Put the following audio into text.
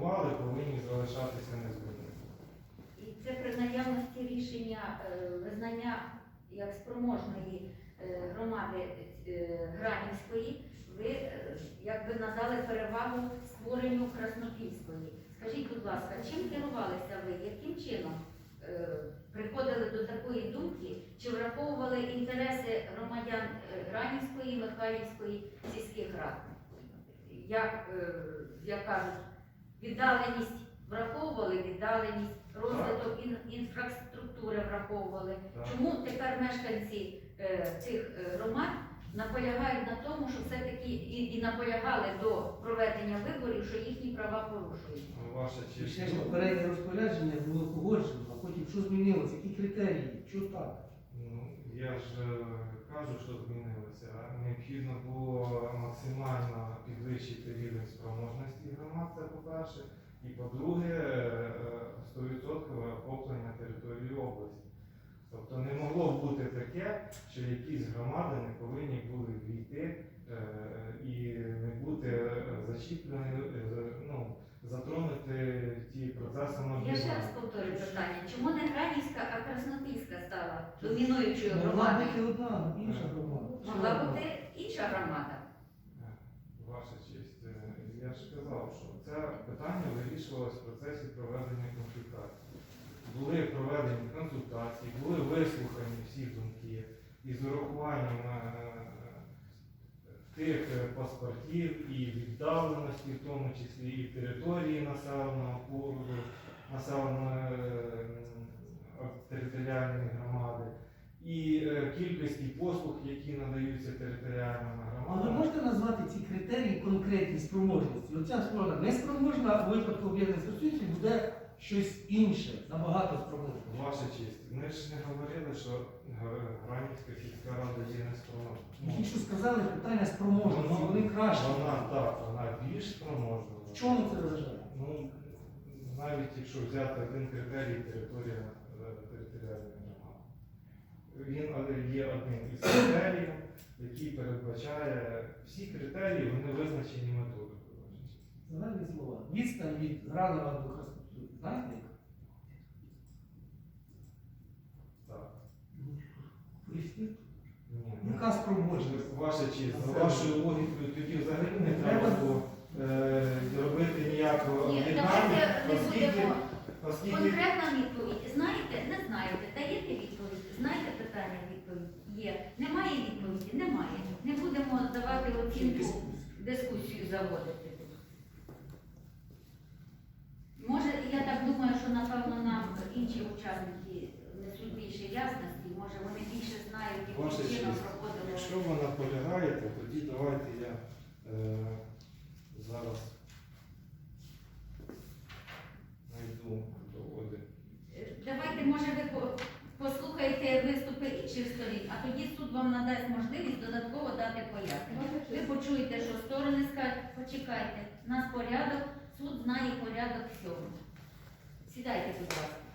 існували, повинні залишатися незмінними. І це при наявності рішення е, визнання як спроможної е, громади е, Гранівської, ви якби надали перевагу створенню Краснопільської. Скажіть, будь ласка, чим керувалися ви? Яким чином приходили до такої думки? Чи враховували інтереси громадян Гранівської, Михайлівської сільських рад? Як, як кажуть, віддаленість враховували віддаленість, розвиток ін- інфраструктури враховували. Так. Чому тепер мешканці е, цих е, громад наполягають на тому, що все-таки і, і наполягали до проведення виборів, що їхні права порушують? Ваша І честь. ще ж попереднє розпорядження було погоджено, а потім що змінилося, які критерії, що так? Ну, я ж е, кажу, що змінилося. Необхідно було максимально підвищити рівень спроможності громад, це по-перше. І по-друге, е, 100% охоплення території області. Тобто не могло бути таке, що якісь громади не повинні були війти е, і не бути е, зачіплені, е, ну, затронути ті процеси Я ще раз повторю питання, чому не Гранівська, а Краснопільська стала домінуючою Могла громадою? бути одна, інша громада. Могла бути інша громада. Ваша честь, е, я ж казав, що це питання вирішувалось в процесі проведення консультацій. Були проведені консультації, були вислухані всі думки і з урахуванням е, тих паспортів і віддаленості, в тому числі і території населеного пункту, населеної територіальної громади, і е, кількості послуг, надаються територіальними А ви можете назвати ці критерії конкретні спроможності? Оця спроможна неспроможна, а у випадку об'єднаних стосунків буде щось інше, набагато спроможне. Ваша честь, ми ж не говорили, що Гранівська сільська рада є неспроможна. Тільки що сказали питання спроможності, вони краще. Вона так, вона більш спроможна. В чому це вважає? Ну, навіть якщо взяти один критерій територія е, територіальної громади. Він є одним із критеріїв, який передбачає всі критерії, вони визначені методикою. Загальні слова. Відстань від Гранова до Краснопілля. Знаєте? Так. Ну, Яка спроможність? Ваша честь, за вашою логікою тоді взагалі не треба було е, робити ніякого Ні, об'єднання, давайте не оскільки, будемо. оскільки Конкретна відповідь. Знаєте, не знаєте. Даєте відповідь. Знаєте питання відповідь? Є. Немає відповіді? Немає. Оцінку, дискусію заводити. Може, я так думаю, що напевно нам інші учасники несуть більше ясності, може вони більше знають, яким чином честь, якщо ви наполягаєте, тоді давайте я е, зараз знайду доводи. Е, Давайте, може, ви по- послухаєте виступи в сторін, а тоді суд вам надасть можливість додатково дати пояснення. Ви почуєте, що сторони скажуть, почекайте, у нас порядок, суд знає порядок всього. Сідайте, будь ласка.